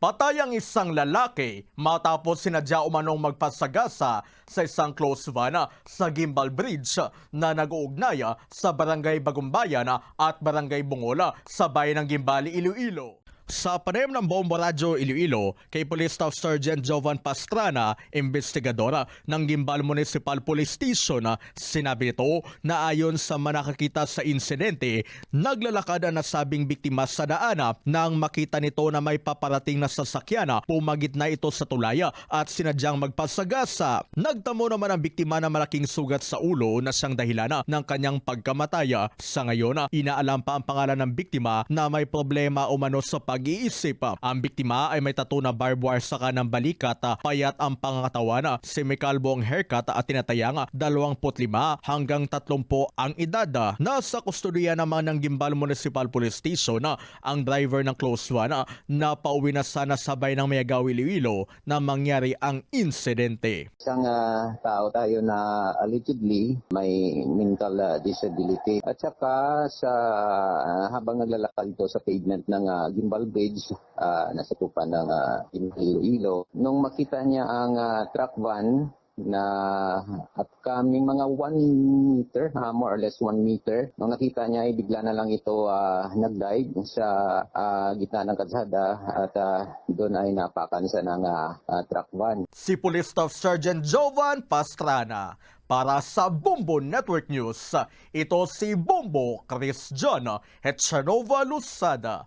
Patay ang isang lalaki matapos sinadya umanong magpasagasa sa isang close van sa Gimbal Bridge na nag-uugnaya sa Barangay Bagumbayan at Barangay Bungola sa bayan ng Gimbali, Iloilo. Sa panayam ng Bombo Radyo Iloilo kay Police Staff Sergeant Jovan Pastrana, investigadora ng Gimbal Municipal Police Station, sinabi nito na ayon sa manakakita sa insidente, naglalakad ang nasabing biktima sa daana nang makita nito na may paparating na sasakyan, pumagit na ito sa tulaya at sinadyang magpasagasa. Nagtamo naman ang biktima na malaking sugat sa ulo na siyang dahilan ng kanyang pagkamataya. Sa ngayon, inaalam pa ang pangalan ng biktima na may problema umano sa pag-iisip. Ang biktima ay may tattoo na barbed wire sa kanang balikat, payat ang pangangatawan, semikalbo ang haircut at tinatayang 25 hanggang 30 ang edad. Nasa kustodiya naman ng Gimbal Municipal Police Station ang driver ng close one na pauwi na sana sabay ng Mayagaw Iloilo na mangyari ang insidente. Isang ah, tao tayo na allegedly may mental ah, disability. At saka sa ah, habang naglalakad ito sa pavement ng ah, Gimbal Bridge, uh, nasa tupa ng uh, Iloilo, nung makita niya ang ah, truck van na upcoming mga 1 meter, ah, more or less 1 meter. Nung nakita niya, ay bigla na lang ito ah, nag-dive sa ah, gitna ng kalsada at ah, doon ay napakan sa ng ah, truck van. Si Police Staff Sergeant Jovan Pastrana para sa Bombo Network News. Ito si Bombo Chris John Hechanova Lusada